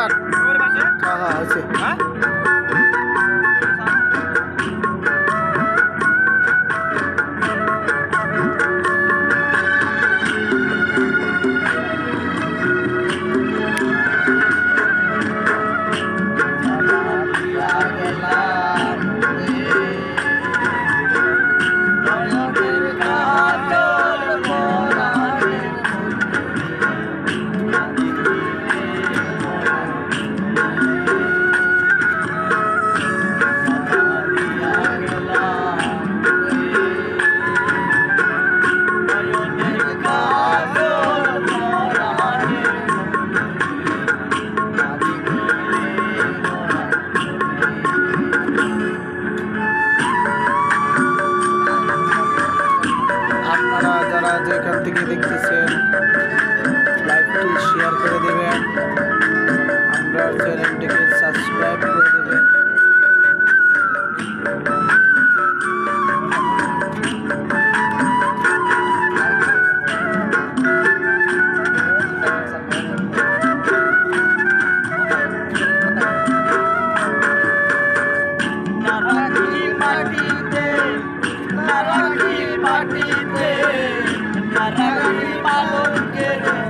চার আছে? হ্যাঁ? এখান থেকে দেখতেছেন। Yeah.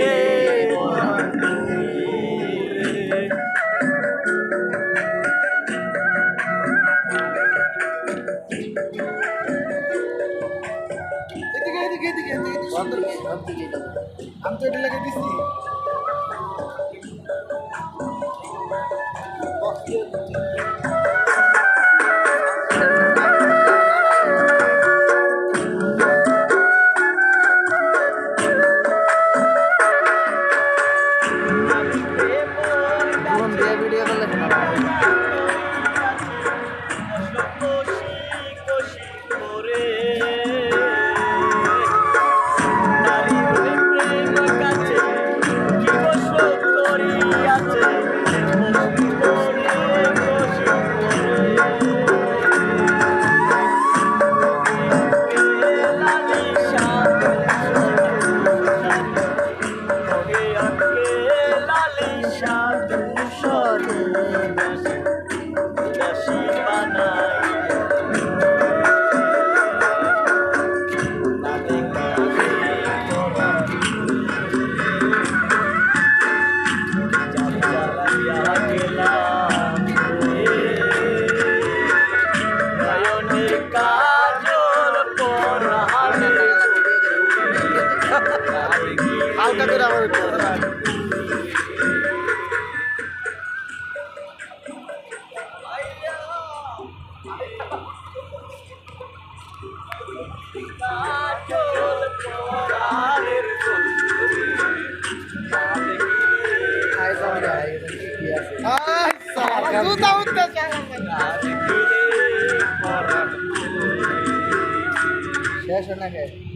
এদিকে এদিকে আমি তো এটা লাগে দিচ্ছি Thank you. হালকা করে আবার শেষ নাকি